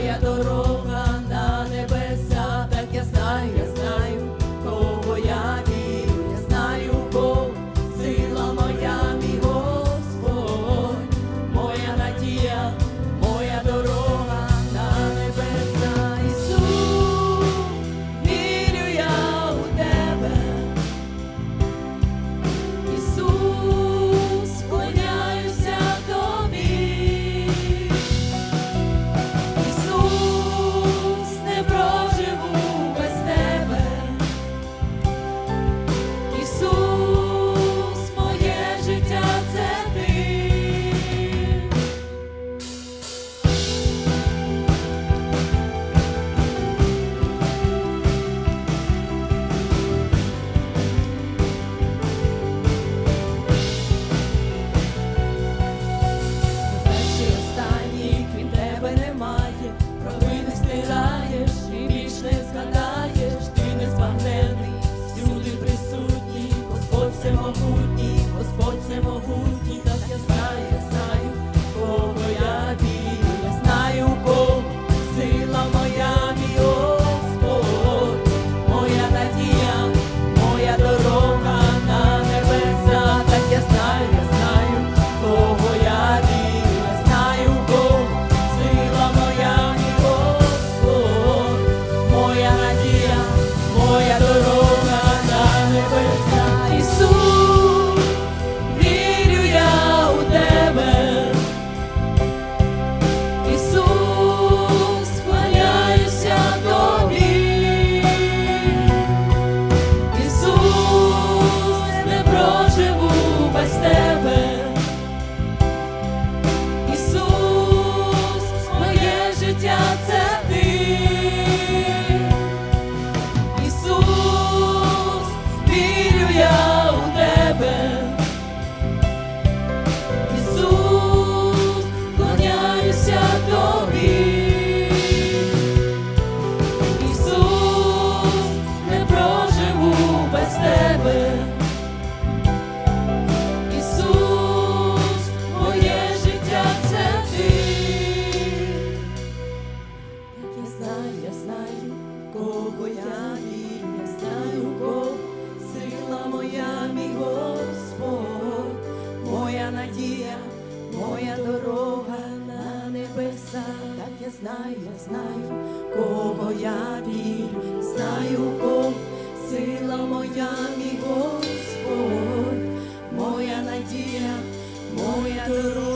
моя дорога. це могутній, Господь це. Бога я вірю, я знаю Бог, сила моя, мій Господь, моя надія, моя дорога на небеса, так я знаю, я знаю, кого я вірю, знаю Бог, сила моя, мій Господь, моя надія, моя дорога.